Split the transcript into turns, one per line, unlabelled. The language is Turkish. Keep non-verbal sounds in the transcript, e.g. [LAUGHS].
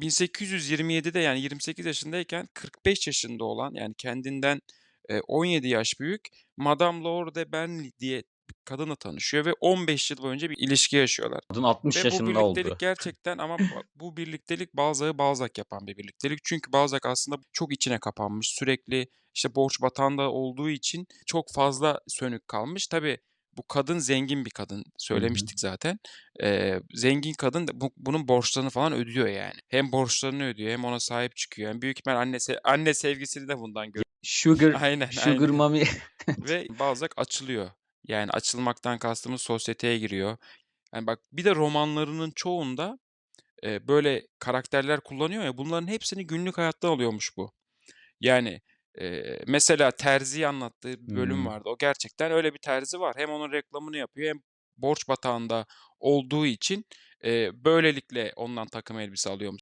1827'de yani 28 yaşındayken 45 yaşında olan yani kendinden, eee, 17 yaş büyük Madame Laure de Berny diye kadınla tanışıyor ve 15 yıl boyunca bir ilişki yaşıyorlar.
Kadın 60
Ve bu
yaşında
birliktelik
oldu.
gerçekten ama bu birliktelik Balzac'ı Balzac yapan bir birliktelik. Çünkü Balzac aslında çok içine kapanmış, sürekli, işte, borç batağında olduğu için çok fazla sönük kalmış. Tabii bu kadın zengin bir kadın, söylemiştik zaten. Eee, zengin kadın da bu bunun borçlarını falan ödüyor yani. Hem borçlarını ödüyor hem ona sahip çıkıyor. Yani büyük ihtimal anne se anne sevgisini de bundan gö
Sugar [LAUGHS]
Aynen,
sugar
aynen.
mommy.
Ve [LAUGHS] Balzac açılıyor. Yani açılmaktan kastımız sosyeteye giriyor. Yani bak bir de romanlarının çoğunda, eee, böyle karakterler kullanıyor ya, bunların hepsini günlük hayattan alıyormuş bu. Yani, eee, mesela terziyi anlattığı bir bölüm
Hımm.
vardı. O gerçekten öyle bir terzi var. Hem onun reklamını yapıyor hem borç batağında olduğu için, eee, böylelikle ondan takım elbise alıyormuş.